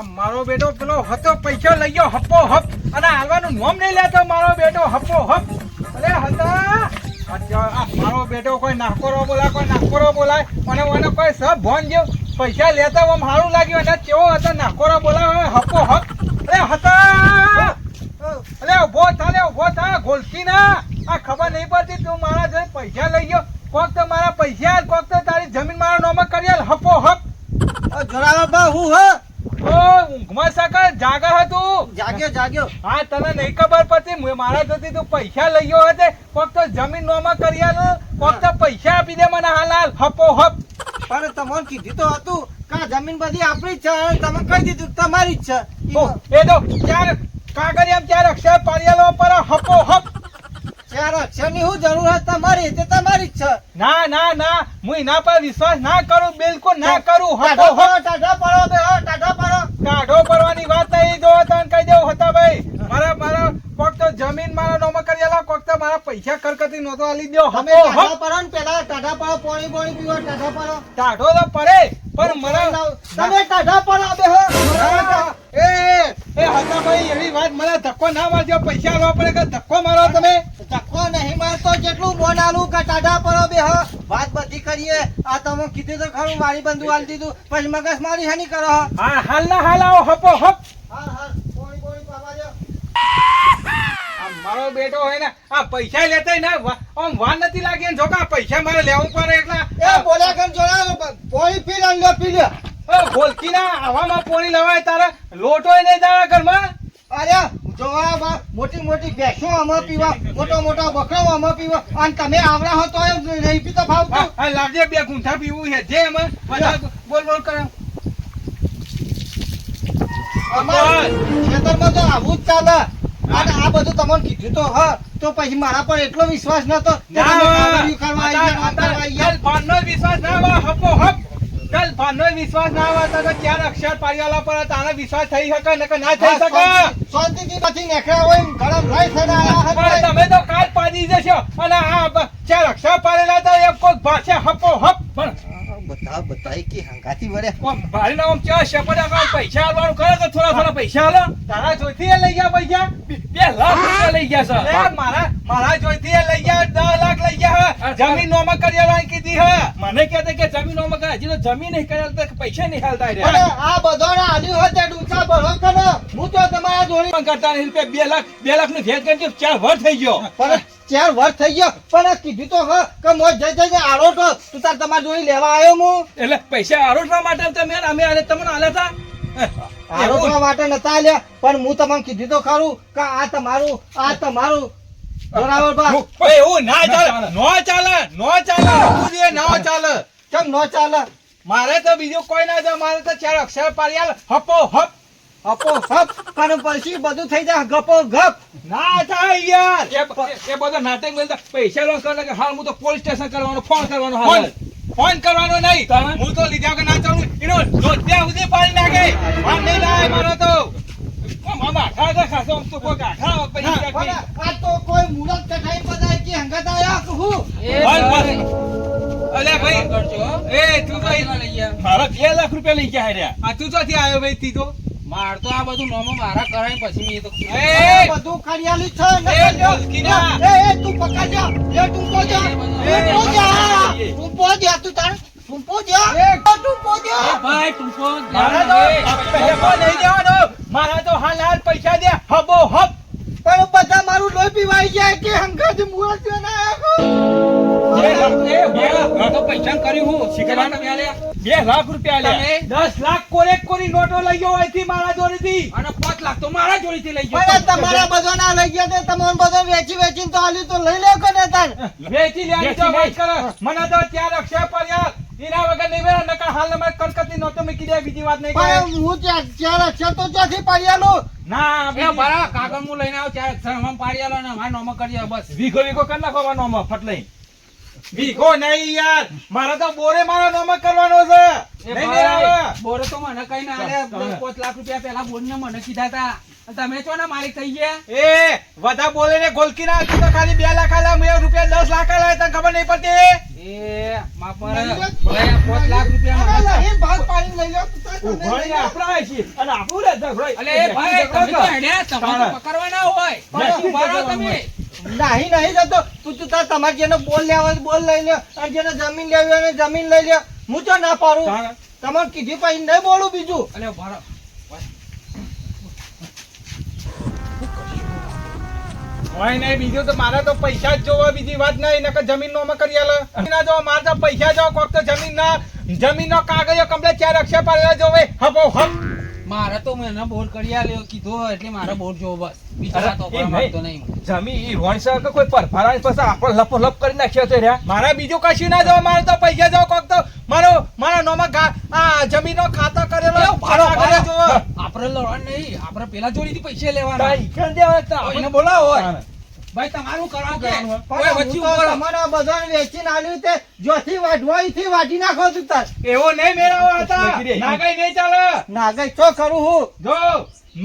આ મારો બેટો પેલો હતો, પૈસા લઈ ગયો, હપ્પો હપ. અને હાલવાનું નોમ નહીં લેતો મારો બેટો, હપ્પો હપ. અરે હતા. મારો બેટો કોઈ નાકોરો બોલાય, કોઈ નાકોરો બોલાય. અને મને કોઈ સબ ભોન જેવ પૈસા લેતા આમ સારું લાગ્યું. અને કેવો હતો નાકોરો બોલાય હપ્પો હપ. અરે હતા. અરે ઊભો થા લે ઊભો થા ગોલકી ના. આ ખબર નહીં પડતી તું મારા જોઈ પૈસા લઈ ગયો. કોક તો મારા પૈસા, કોક તો તારી જમીન મારા નોમાં કરી હપ્પો હપ. જોરાવર બા હું હ? જાગ્યો. જાગ્યો હા તને નહીં ખબર પડતી મારા જોતી તું પૈસા લઈ ગયો હશે. ફક્ત જમીન નોમાં કરી આલ, કોક પૈસા આપી દે મને હાલાલ હાલ હપો હપ પણ તમને કીધું તો હતું કે જમીન બધી આપણી જ છે તમે કહી દીધું તમારી જ છે. એ તો ચાર એમ ચાર અક્ષર પાડેલો પર હપો હપ ચાર અક્ષરની શું છે તમારી તે તમારી જ છે. ના ના ના હું એના પર વિશ્વાસ ના કરું બિલકુલ ના કરું. હપ પડો ટાઢા પડો બે હો ટાઢા પડો. કાઢો પડવાની વાત નહીં જો તને કહી દેવું હતા ભાઈ મારા મારા જમીન મારા નોમાં કરી આલા કોક તો મારા પૈસા કરકતી નોતો આલી દો હવે ટાઢો પડો ને પેલા ટાઢા પડો પાણી પોણી પીવો ટાઢા પડો. ટાઢો તો પડે પણ મારા તમે ટાઢા પડો બે હો. એ એ હતા ભાઈ એવી વાત મને ધક્કો ના મારજો પૈસા આલવા પડે કે ધક્કો મારો તમે? ધક્કો નહીં મારતો જેટલું મોન આલું કે ટાઢા પડો બે વાત બધી કરીએ. આ તમે કીધું તો ખરું મારી બંધુ આલી દીધું. પછી મગજ મારી હાની કરો હા. હાલ ના હાલ આવો હપો હપ. હાલ હાલ. પાણી પાણી પાવા દો આ મારો બેટો હોય ને આ પૈસા લેતા ના આમ વાર નથી લાગે જો કે પૈસા મારે લેવું પડે એટલે. એ બોલ્યા કર જોડા પાણી પી લે પી એ ના આવામાં પોણી લવાય તારા. લોટોય નહીં તારા ઘરમાં? અરે જોવા મોટી મોટી ભેંસો આમાં પીવા મોટા મોટા બકરાઓ આમાં પીવા. અને તમે આવડા હો તો નહીં પીતો હા, હા, લાવજે બે ગુંઠા પીવું છે. જે એમાં બોલ બોલ કરે. અમારે ખેતરમાં તો આવું જ ચાલે. અને આ બધું તમને કીધું તો હ તો પછી મારા પર એટલો વિશ્વાસ નતો વિશ્વાસ ના હપો હપ. કાલ ભાનનો વિશ્વાસ ના આવે તો ચાર અક્ષર પાડ્યાલા પર તારે વિશ્વાસ થઈ શકે ને ના થઈ શકે? શાંતિ- શાંતિથી પછી નીકળ્યા હોય ગરમ રહી પણ હતા. તમે તો કાલ પાડી જશો અને આ ચાર અક્ષર પાડેલા તો એક કોક ભાષે હપો હપ. પણ બતાવ બધા કે હંગાતી વરે આમ ભારીને આમ ચા શેપડા કાલ પૈસા આલવાનું કરે કે થોડા થોડા પૈસા આલો? તારા જોઈથી લઈ ગયા પૈસા? બે લાખ રૂપિયા લઈ ગયા છે. મારા મારા જોઈથી લઈ ગયા દસ લાખ લઈ ગયા. જમીન નોમાં કરી કીધી હે. મને કહેતે કે જમીન નોમાં હજી તો જમીન નહીં કરેલ તો પૈસા નહીં હાલતા અને આ બધાને આલ્યું હોય તે ડૂચા ભરો કે હું તો તમારા જોડી પણ કરતા નહીં રૂપિયા બે લાખ બે લાખનું ભેદ કરી ચાર વર થઈ ગયો. પણ ચાર વર્ષ થઈ ગયો. પણ કીધું તો હ કે મોજ જઈ જઈને આરો તું તાર તમારી જોડી લેવા આવ્યો હું? એટલે પૈસા આરોટવા માટે તમે અમે આલે તમને આલે તા? માટે નતા આલ્યા પણ હું તમને કીધું તો ખરું કે આ તમારું આ તમારું બરાબર બા એવું ના ચાલે નો ચાલે નો ચાલે જે નો ચાલે. કેમ નો ચાલે? મારે તો બીજું કોઈ ના જાય મારે તો ચાર અક્ષર પાડ્યા હપો હપ. હપો હપ. પણ પછી બધું થઈ જાય? ગપો ગપ. ના થાય યાર. એ બધો નાટક બોલતા પૈસા લો કરે કે હાલ હું તો પોલીસ સ્ટેશન કરવાનો ફોન કરવાનો હાલ. ફોન કરવાનો નહીં. હું તો લીધા વગર ના ચાલું. એનો જોત્યા સુધી પાડી નાખે. ફોન નહીં લાવે મારો તો. ઓ મામા આખા ખાસો તો કોઈ આખા પૈસા આ તો કોઈ મુરત કઠાઈ પદાય કે હંગત આયા? કે હું. અલે ભાઈ એ તું તો મારા બે લાખ રૂપિયા લઈ ગયા રહ્યા આ તું ચોથી આવ્યો ભાઈ તી તો? માર તો આ બધું નોમો મારા કરાય પછી મેં એ તો એ! બધું ખડિયાલી છે એ એ એ તું પકડજો એ તું પોજો એ, તું પોજો તું પોજો તું તાર તું પોજો એ, તું પોજો ભાઈ ટૂંકો મારા તો પૈસા નહીં દેવાનો. મારા તો હાલ હાલ પૈસા દે હબો હબ. પણ બધા મારું લોહી પીવાઈ જાય કે હંગત મુરત ના બે બે મેં પૈસા કર્યું હું. શીખવાના મેં આલ્યા. બે લાખ રૂપિયા લે દસ લાખ કોરે કોરી નોટો લઈ ગયો અહીંથી મારા જોડેથી. અને પાંચ લાખ તો મારા જોડેથી લઈ ગયો. પણ તમારા બધાના લઈ ગયા તે બધો વેચી વેચીને તો આલ્યું તો લઈ લે કે તાર. વેચી લેવાની તો વાત કરે. મને તો ચાર અક્ષર પડ્યા. એના વગર નહીં વેરા નકર હાલ અમારે કલકત્તી નોટો મૂકી દે બીજી વાત નહીં પણ હું ચાર ચાર અક્ષર તો ચોથી પાડ્યાલું? ના બીજી- બરા કાગળ હું લઈને આવું ચાર અક્ષર હમ પાડી આલો ને મારા નોમો કરી બસ. વીઘો વીઘો કરી નાખો આમાં ફટ લઈ વીઘો નહીં યાર. મારે તો બોરે મારો નોમ કરવાનો છે. નહીં બોરે તો મને કઈ ના આલે. ચાલ. પાંચ લાખ રૂપિયા પેલા બોનને મને કીધા હતા. તમે છો ને મારી થઈ ગયા? એ વધા બોલે ને ગોલકી ના તું તો ખાલી બે લાખ આલા મેં રૂપિયા દસ લાખ આલા તને ખબર નહીં પડતી એ? પાંચ લાખ રૂપિયા ભાગ લઈ લો તું છે અને રે. અલે ભાઈ તમે તો હેડ્યા, પકડવાના હોય. તમે. નહીં નહીં જતો. તું તું તાર તમારે જેનો બોલ લેવા હોય બોલ લઈ લે. અને જેને જમીન લેવી હોય જમીન લઈ લે. હું તો ના પાડું. તમારે કીધી પછી નહીં બોલું બીજું. અને ઊભા હોય નહીં બીજું તો મારે તો પૈસા જ જોવા બીજી વાત નહીં નકર જમીન નો કરી આલે. ના જો મારે તો પૈસા જો કોક તો જમીન ના જમીન નો કાગળિયો કમ્પ્લેટ ચાર અક્ષર પર જોવે. હપો હપ મારે તો મને બોર કરી આલ્યો કીધો એટલે મારે બોર જોવો બસ બીજા તો નહીં. માંગતો નહીં જમી ઈ રોણસા કે કોઈ પરફારા પછી આપણો લપો લપ કરી નાખ્યો તો રહ્યા મારા બીજું કશું ના જો મારે તો પૈસા જો કોક તો મારો મારા નોમાં આ જમીન નો ખાતો કરેલો ભાડો. જોવો. આપણે લડવા નહીં આપણે પેલા જોડીથી પૈસા લેવાના ઈકણ દેવા તો એને બોલાવો. ભાઈ તમારું કરવાનું કે? કરવાનું કોઈ વચ્ચે બધાને તે જોથી વાઢવા અહીંથી વાઢી નાખો તું તાર. એવો નહીં મેળવવા હતા લખી દે. ના કઈ નહીં ચાલે. નાગઈ છો કરું હું. જો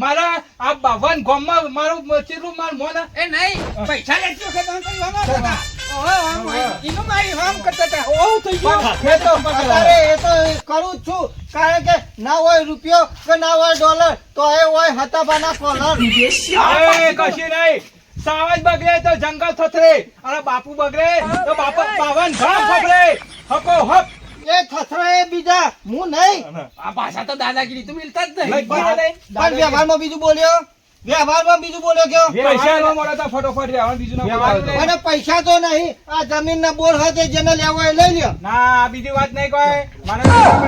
મારા આ બાવન ગામમાં મારું ચીરું મારું મોન. એ નહીં પૈસા લેજો કે તમે કઈ વાંધો હતા. ઓહો, આમ, હા. એનું મારી આમ કરતા હતા. ઓહો, થઈ ગયો. એ તો અત્યારે એ તો કરું જ છું. કારણ કે ના હોય રૂપિયો કે ના હોય ડોલર તો એ હોય હતાબાના કોલર. એ કશું નહીં. સાવજ બગડે તો જંગલ થથરે. અને બાપુ બગડે તો બાપુ પાવન ગામ ફફડે હકો હક એ થથરા એ બીજા. હું નહીં. આ ભાષા તો દાદાગીરી તો મિલતા જ નહીં. પણ વ્યવહારમાં બીજું બોલ્યો? વ્યવહારમાં બીજું બોલ્યો કયો? પૈસા નો મળે તો ફટોફટ વ્યવહાર બીજું ના અને પૈસા તો નહીં. આ જમીન ના બોર હોય જેને લેવો એ લઈ લ્યો. ના બીજી વાત નહીં કોઈ.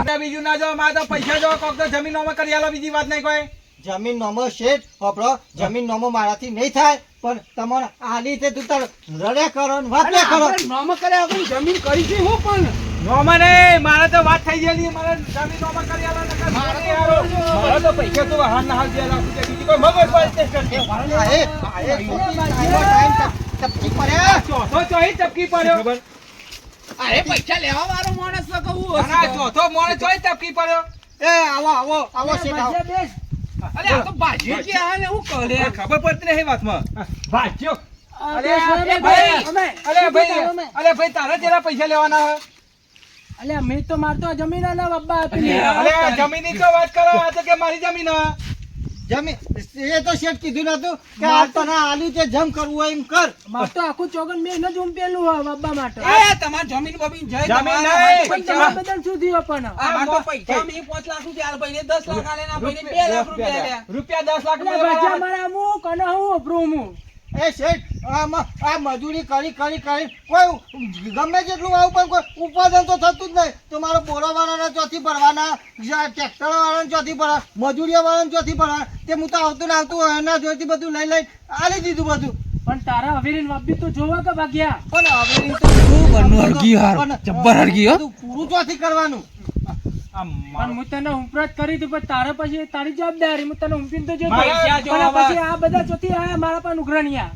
મને બીજું ના જો મારે તો પૈસા જો કોક તો જમીન કરી આલો બીજી વાત નહીં કોઈ. જમીન નોમો શેઠ હોપડો જમીન નોમો મારાથી નહીં થાય પણ તમારે આ રીતે તું તાર રડે કરો ને વાત કરો. નોમો કરે કર્યા જમીન કરી છે હું પણ? નોમો નહીં મારે તો વાત થઈ ગયેલી મારે જમીન નોમો કરી આલો નકર મારે તો મારા તો પૈસા તો હાલ ના હાલ દેલા લાખ બીજી કોઈ મગજ પર ટેસ્ટ કરશે. આ એ આ એ ટપકી પડ્યા ચોથો ચોહી ટપકી પડ્યો. અરે પૈસા લેવા વાળો માણસ તો કહું ચોથો માણસ ચોહી ટપકી પડ્યો. એ આવો આવો આવો શેઠ આવો. અરે આ તો ભાજી કે આ ને હું કરે ખબર પડતી નહીં વાતમાં. ભાજ્યો અરે ભાઈ અરે ભાઈ અરે ભાઈ તારા જેટલા પૈસા લેવાના હોય? અલ્યા મેં તો મારતો જમીન ના બાબા આપી અરે, અરે જમીનની તો વાત કરો આ તો કે મારી જમીન હે. એ તો શેઠ કીધું નતું કે આ તને આલી તે જમ કરવું એમ કર માર તો આખું ચોગન મેં ન ઉંપેલું હોય બાબા માટે એ તમાર જમીન બમીન જય જમીન તમારા નહીં. પણ પૈસા બધાને શું થયું પણ આ માર તો પૈસા મેં લાખ રૂપિયા આલે લાખ આલે ના ભાઈને બે લાખ રૂપિયા. રૂપિયા દસ લાખ રૂપિયા મારા હું કને હું વાપરું હું એ શેઠ આમાં આ મજૂરી કરી કરી કરી. કોઈ ગમે જેટલું આવું પણ કોઈ ઉત્પાદન તો થતું જ નહીં. તો મારો બોરાવાળાને ચોથી ભરવાના ટ્રેક્ટર વાળાને ચોથી ભરવા મજૂરીઓ વાળાને ચોથી ભરવા. તે હું તો આવતું ને આવતું એના જોઈતી બધું લઈ લઈ આલી દીધું બધું. પણ તારા હવેરીન વાપી તો જોવા કે ભાગ્યા? પણ હવેરીન તો શું બનવું હરગી હાર? જબ્બર હરગી હો. પૂરું ચોથી કરવાનું. પણ હું તને ઉપરાત કરી હતી પણ તારે પછી તારી જવાબદારી હું તને ઉંપીને તો જો પછી આ બધા ચોથી આયા મારા પણ ઉઘરાણિયા.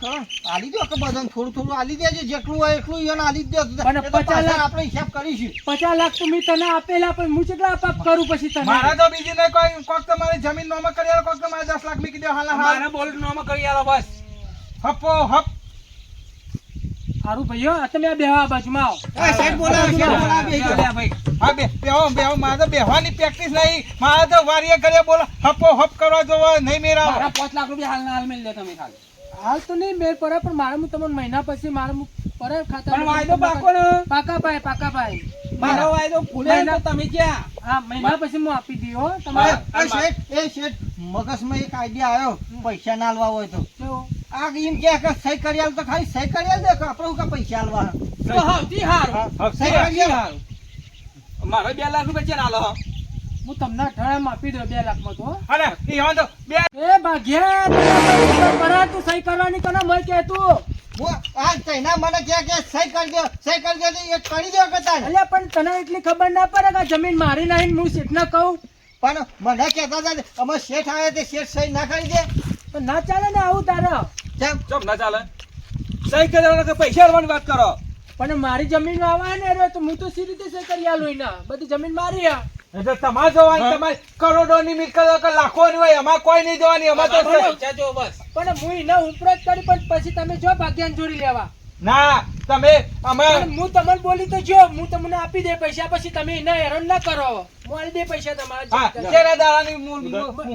કરો આલી દો કે બધાને થોડું થોડું આલી દેજો જેટલું હોય એટલું એને આલી જ અને પણ પચાસ લાખ- આપણે હિસાબ કરીશું. પચાસ લાખ તો મેં તને આપેલા પણ હું કેટલા પાપ કરું પછી તને. મારા તો બીજી નહીં કોઈ કોક તો મારી જમીન નોમાં કરી આલો કોક તો મારે દસ લાખ મૂકી દો હાલ હાલ. મારા બોલ નોમાં કરી આલો બસ. હપો હપ સારું ભાઈઓ આ તમે આ બેહવા બાજુમાં આવો. એ સાહેબ બોલાવો ભાઈ. હા બે બેહો બેહો મારે તો બેહવાની પ્રેક્ટિસ નહીં. મારે તો વારીએ ઘરે બોલો હપો હપ કરવા જોવો નહીં મેરા મારા પાંચ લાખ રૂપિયા હાલ ના હાલ મેલ દે તમે ખાલી. હાલ તો નહીં મેળ પડે પણ મારે હું તમને મહિના પછી મારે હું પડે ખાતા પણ વાયદો પાકો ને. પાકા ભાઈ પાકા ભાઈ મારો વાયદો ભૂલે તો તમે ક્યાં? હા મહિના પછી હું આપી દઈ તમારે એ શેઠ એ શેઠ મગજમાં એક આઈડિયા આવ્યો પૈસા ના આલવા હોય તો. કેવું? આ એમ કે કે સહી કરી આલ તો ખાલી સહી કરી દે કે આપણે હું કાં પૈસા આલવા? તો સૌથી હાર. સહી કરી હાર. મારે બે લાખ રૂપિયા ચાલ આલો હું. તમને અઠવાડિયામાં આપી દઉં બે લાખમાં તો અરે ઈ હવે તો બે એ ભાગ્યા પરા તું સહી કરવાની કને મય કે તું? હું આ તૈના મને કે કે સહી કરી દો સહી કરી દો તો એ કરી દો કે તારે પણ તને એટલી ખબર ના પડે કે જમીન મારી નાખી હું શેઠને કહું? પણ મને કેતા હતા અમે શેઠ આવ્યા તે શેઠ સહી ના કરી દે. પણ ના ચાલે ને આવું તારે? કેમ? ચમ ના ચાલે? સહી કર્યા વગર પૈસા લેવાની વાત કરો. પણ મારી જમીન આવા ને રે તો હું તો સી રીતે સહી કરી આલું એના. બધી જમીન મારી આ. એટલે તમારે જોવાની તમારે કરોડોની મિલકત હોય કે લાખોની હોય એમાં કોઈ નહીં જવાની એમાં તો પૈસા જો બસ. પણ હું એના ઉપરો કરી પણ પછી તમે જો ભાગ્યાન જોડી લેવા. ના તમે અમે હું તમને બોલી તો જો હું તમને આપી દે પૈસા પછી તમે એના હેરાન ના કરો. આલી પૈસા હા તમારા તેના દાડાની હું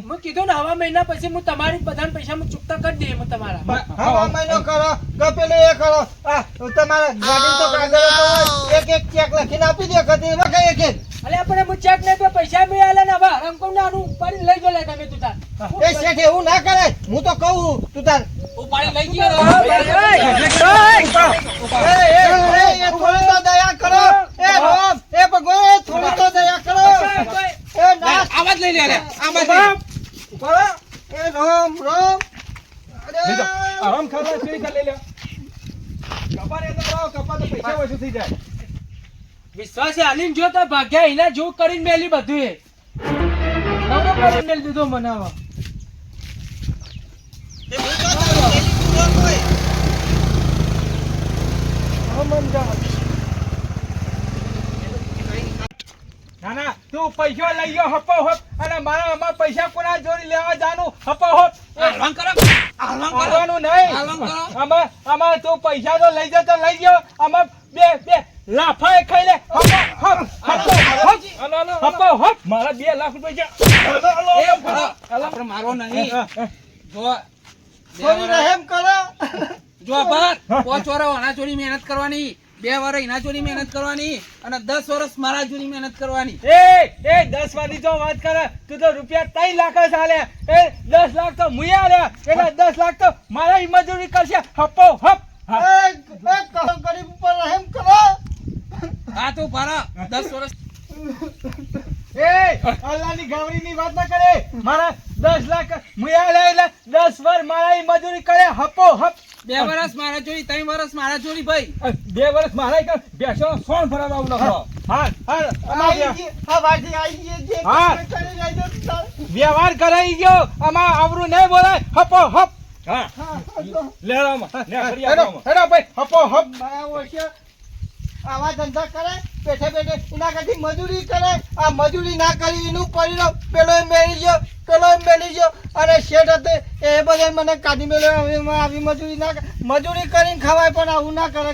હું કીધું ને હવા મહિના પછી હું તમારી બધાના પૈસા હું ચૂકતા કરી દે હું તમારા હવા મહિનો કરો કે એ કરો આ તમારા ગાડી તો કાગળ તો એક એક ચેક લખીને આપી દે કદી એમાં એક એક. અલે આપણે હું ચેક નહીં તો પૈસા મેં ને હવે રંગકોણ ને આનું ઉપાડીને લઈ જો તમે તું તાર એ શેઠ એવું ના કરાય હું તો કહું તું તાર ઉપાડી લઈ ગયો એ, એ, એ, એ થોડી તો દયા કરો એ રોમ એ ભગવાન થોડી તો કરો ના આમાં જ લઈ લે આમાં. એ રોમ રોમ. આરામ ખાવા ચોરી કરી લે. કપા ને તો કપા તો પૈસા ઓછું થઈ જાય. વિશ્વાસે હાલીને જો તો ભાગ્યા એના જો કરીને મેલી બધું એ. મેલ કરીને મેલી દીધો મને હવે ના ના તું પૈસો લઈ ગયો હપો હપ અને મારા આમાં પૈસા કોના જોડી લેવા જાનું? હપો હપ આરામ કરો. આરામ કરો. આવવાનું નહીં. આમાં આમાં તું પૈસા તો લઈ જતો લઈ ગયો. આમાં બે બે લાફાએ ખાઈ લે હપો હપ હપો હપો હપ મારા બે લાખ રૂપિયા મારો નહીં. જો થોડી રહેમ કરો. જો બાર. પાંચ વર્ષ આના ચોરી મહેનત કરવાની. બે વર્ષ એના જોડી મહેનત કરવાની અને દસ વર્ષ મારા જોડી મહેનત કરવાની. એ એ દસ વાળી જો વાત કરે તું તો રૂપિયા ત્રણ લાખ જ હાલે એ દસ લાખ તો મુયા આલ્યા એટલે દસ લાખ તો મારા ઈ મજૂરી કરશે હપો હપ ગરીબ ઉપર રહેમ કરો. હા તું પારા દસ વર્ષ. એ અલ્લાહની ગામડીની વાત ના કરે. મારા દસ લાખ મુયા લે એટલે દસ વર્ષ મારા ઈ મજૂરી કરે. હપો હપ બે વર્ષ મારા જોડી ત્રણ વર્ષ મારા જોડી ભાઈ. બે વર્ષ મારા ઈ બેસો સોણ ભરાવા આવું લખો હા. હા. વ્યવહાર કરાઈ ગયો આમાં આવરું નહીં બોલાય. હપો હપ. હા. હેડો ભાઈ. હપો હપ. આવા ધંધા કરે બેઠે બેઠે. એના કરતી મજૂરી કરે. આ મજૂરી ના કરી એનું પરિણામ પેલો મેળી ગયો પેલો મેળી ગયો. અને શેઠ હતો એ બધે મને કાઢી મેળ્યો આવી મજૂરી ના કરે. મજૂરી કરીને ખવાય પણ આવું ના કરે.